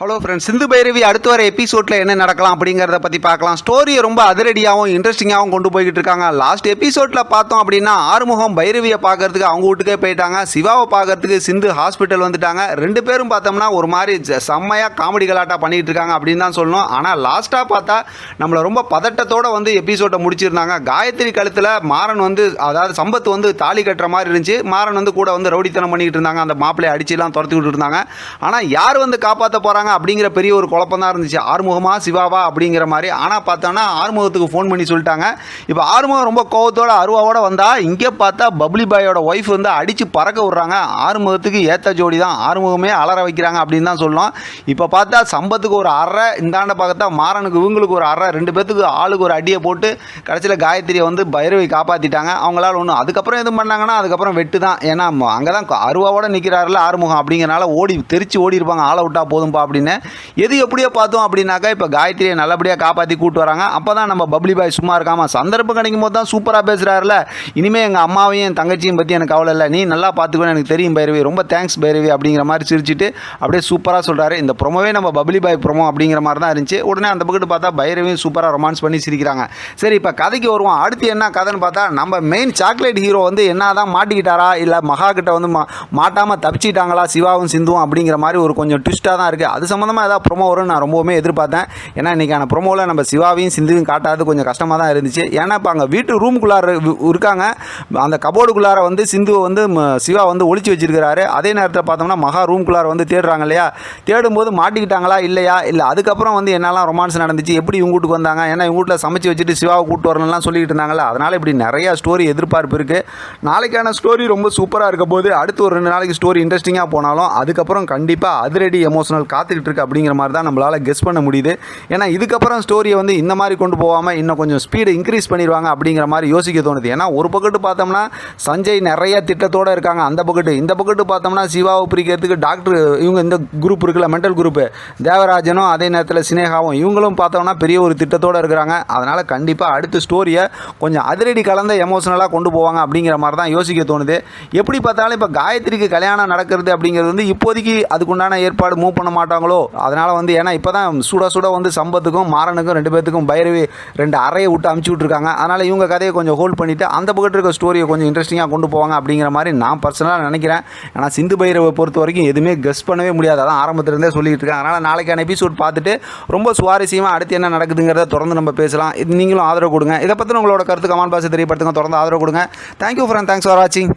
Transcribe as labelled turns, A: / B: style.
A: Hello friends Sindhu Bhairavi அடுத்து வர எபிசோடில் என்ன நடக்கலாம் அப்படிங்கிறத பற்றி பார்க்கலாம். ஸ்டோரியை ரொம்ப அதிரடியாகவும் இன்ட்ரெஸ்டிங்காகவும் கொண்டு போய்கிட்டு இருக்காங்க. லாஸ்ட் எபிசோடில் பார்த்தோம் அப்படின்னா ஆறுமுகம் பைரவியை பார்க்கறதுக்கு அவங்க வீட்டுக்கே போயிட்டாங்க. சிவாவை பார்க்கறதுக்கு சிந்து ஹாஸ்பிட்டல் வந்துட்டாங்க. ரெண்டு பேரும் பார்த்தோம்னா ஒரு மாதிரி செம்மையாக காமெடி கலாட்டாக பண்ணிகிட்டு இருக்காங்க அப்படின்னு தான் சொல்லணும். ஆனால் லாஸ்ட்டாக பார்த்தா நம்மளை ரொம்ப பதட்டத்தோட வந்து எபிசோட்டை முடிச்சிருந்தாங்க. காயத்ரி கழுத்தில் மாறன் வந்து அதாவது சம்பத் வந்து தாலி கட்டுற மாதிரி இருந்துச்சு. மாறன் வந்து கூட வந்து ரவுடித்தனம் பண்ணிக்கிட்டு இருந்தாங்க. அந்த மாப்பிள்ளையை அடிச்சுலாம் துரத்தி இருந்தாங்க. ஆனால் யார் வந்து காப்பாற்ற போகிறாங்க அப்படிங்கிற பெரிய ஒரு குழப்பம் தான் இருந்துச்சு. ஆறுமுகமா சிவாவா அப்படிங்கிற மாதிரி. ஆனால் பார்த்தோன்னா ஆறுமுகத்துக்கு ஃபோன் பண்ணி சொல்லிட்டாங்க. இப்போ ஆறுமுகம் ரொம்ப கோவத்தோட அருவாவோட வந்தால் இங்கே பார்த்தா பப்ளி பாயோட ஒய்ஃப் வந்து அடித்து பறக்க விட்றாங்க. ஆறுமுகத்துக்கு ஏற்ற ஜோடி தான். ஆறுமுகமே அலற வைக்கிறாங்க அப்படின்னு தான் சொல்லலாம் இப்போ பார்த்தா சம்பத்துக்கு ஒரு அறை இந்தாண்ட பார்த்தா மாறனுக்கு இவங்களுக்கு ஒரு அறை ரெண்டு பேத்துக்கு ஆளுக்கு ஒரு அடியை போட்டு கடைசியில் காயத்ரியை வந்து பைரவை காப்பாற்றிட்டாங்க அவங்களால ஒன்று அதுக்கப்புறம் எதுவும் பண்ணாங்கன்னா அதுக்கப்புறம் வெட்டு தான். ஏன்னா அங்கே தான் அருவாவோட நிற்கிறாருல ஆறுமுகம் அப்படிங்கிறனால ஓடி தெரிச்சு ஓடி இருப்பாங்க ஆளை விட்டா போதும்பா அப்படின்னு. எது எப்படியோ பார்த்தோம் அப்படின்னாக்கா இப்போ காயத்ரியை நல்லபடியாக காப்பாற்றி கூட்டு வராங்க. அப்போ தான் நம்ம பப்ளி பாய் சும்மா இருக்காமல் சந்தர்ப்பம் கிடைக்கும் போது தான் சூப்பராக பேசுகிறாருல இனிமேல் எங்கள் அம்மாவையும் என் தங்கச்சியும் பற்றி எனக்கு கவலை இல்லை. நீ நல்லா பார்த்துக்கணும் எனக்கு தெரியும் பைரவி. ரொம்ப தேங்க்ஸ் பைரவி அப்படிங்கிற மாதிரி சிரிச்சிட்டு அப்படியே சூப்பராக சொல்கிறாரு இந்த ப்ரொமோவே நம்ம பப்ளி பாய் ப்ரொமோ அப்படிங்கிற மாதிரி தான் இருந்துச்சு. உடனே அந்த பக்கத்து பார்த்தா பைரவியும் சூப்பராக ரொமான்ஸ் பண்ணி சிரிக்கிறாங்க. சரி இப்போ கதைக்கு வருவோம். அடுத்து என்ன கதைன்னு பார்த்தா நம்ம மெயின் சாக்லேட் ஹீரோ வந்து என்ன தான் மாட்டிக்கிட்டாரா இல்லை மகா கிட்ட வந்து மா மாட்டாமல் தப்பிச்சிட்டாங்களா சிவாவும் சிந்துவும் அப்படிங்கிற மாதிரி ஒரு கொஞ்சம் ட்விஸ்ட்டாக தான் இருக்குது அது சம்மந்தமாக ஏதாவது ப்ரொமோ வரும்னு நான் ரொம்பவுமே எதிர்பார்த்தேன். ஏன்னா இன்றைக்கான ப்ரொமோவில் நம்ம சிவாவையும் சிந்துவையும் காட்டாது கொஞ்சம் கஷ்டமாக தான் இருந்துச்சு. ஏன்னா இப்போ அங்கே வீட்டு ரூமுக்குள்ளார இருக்காங்க. அந்த கபோர்டுக்குள்ளார வந்து சிந்துவை வந்து சிவா வந்து ஒழிச்சு வச்சிருக்கிறாரு. அதே நேரத்தில் பார்த்தோம்னா மகா ரூம்குள்ளார வந்து தேடுறாங்க இல்லையா? தேடும்போது மாட்டிக்கிட்டாங்களா இல்லையா? இல்லை அதுக்கப்புறம் வந்து என்னெல்லாம் ரொமான்ஸ் நடந்துச்சு? எப்படி இவங்க வீட்டுக்கு வந்தாங்க? ஏன்னா இவங்க வீட்டில் சமைச்சு வச்சுட்டு சிவாவை கூப்பிட்டு வரணும்லாம் சொல்லிக்கிட்டு இருந்தாங்களா அதனால் இப்படி நிறையா ஸ்டோரி எதிர்பார்ப்பு இருக்குது நாளைக்கான ஸ்டோரி ரொம்ப சூப்பராக இருக்க போது அடுத்து ஒரு ரெண்டு நாளைக்கு ஸ்டோரி இன்ட்ரெஸ்டிங்காக போனாலும் அதுக்கப்புறம் கண்டிப்பாக அதிரடி எமோஷனல் காத்துக்கிட்டு இருக்கு அப்படிங்கிற மாதிரி தான் நம்மளால் கெஸ் பண்ண முடியுது. ஏன்னா இதுக்கப்புறம் ஸ்டோரியை வந்து இந்த மாதிரி கொண்டு போகாமல் இன்னும் கொஞ்சம் ஸ்பீடு இன்க்ரீஸ் பண்ணிடுவாங்க அப்படிங்கிற மாதிரி யோசிக்க தோணுது. ஏன்னா ஒரு பக்கத்து பார்த்தோம்னா சஞ்சய் நிறைய திட்டத்தோடு இருக்காங்க. அந்த பக்கத்து இந்த பக்கத்து பார்த்தோம்னா சிவாவை பிரிக்கிறதுக்கு டாக்டர் இவங்க இந்த குரூப் இருக்குல்ல மென்டல் குரூப்பு தேவராஜனும் அதே நேரத்தில் சினேகாவும் இவங்களும் பார்த்தோம்னா பெரிய ஒரு திட்டத்தோடு இருக்கிறாங்க. அதனால் கண்டிப்பாக அடுத்த ஸ்டோரியை கொஞ்சம் அதிரடி கலந்த எமோஷனலாக கொண்டு போவாங்க அப்படிங்கிற மாதிரி தான் யோசிக்க தோணுது. எப்படி பார்த்தாலும் இப்போ காயத்ரிக்கு கல்யாணம் நடக்கிறது அப்படிங்கிறது வந்து இப்போதைக்கு அதுக்குண்டான ஏற்பாடு மூவ் பண்ண மாட்டாங்க மாட்டாங்களோ அதனால் வந்து ஏன்னா இப்போ தான் சுட சுட வந்து சம்பத்துக்கும் மாறனுக்கும் ரெண்டு பேர்த்துக்கும் பைரவி ரெண்டு அறையை விட்டு அமுச்சு விட்ருக்காங்க அதனால் இவங்க கதையை கொஞ்சம் ஹோல்ட் பண்ணிவிட்டு அந்த பக்கத்து இருக்க ஸ்டோரியை கொஞ்சம் இன்ட்ரெஸ்டிங்காக கொண்டு போவாங்க அப்படிங்கிற மாதிரி நான் பர்சனலாக நினைக்கிறேன். ஏன்னா சிந்து பைரவை பொறுத்த வரைக்கும் எதுவுமே கெஸ் பண்ணவே முடியாது. அதான் ஆரம்பத்திலேருந்தே சொல்லிகிட்டு இருக்கேன் அதனால் நாளைக்கான எபிசோட் பார்த்துட்டு ரொம்ப சுவாரஸ்யமாக அடுத்து என்ன நடக்குதுங்கிறத தொடர்ந்து நம்ம பேசலாம். இது நீங்களும் ஆதரவு கொடுங்க. இதை பற்றி உங்களோட கருத்து கமெண்ட் பாக்ஸ் தெரியப்படுத்துங்க. தொடர்ந்து ஆதரவு கொடுங்க. தேங்க்யூ ஃப்ரெண்ட் தேங்க்ஸ் ஃபார் வாட்சிங்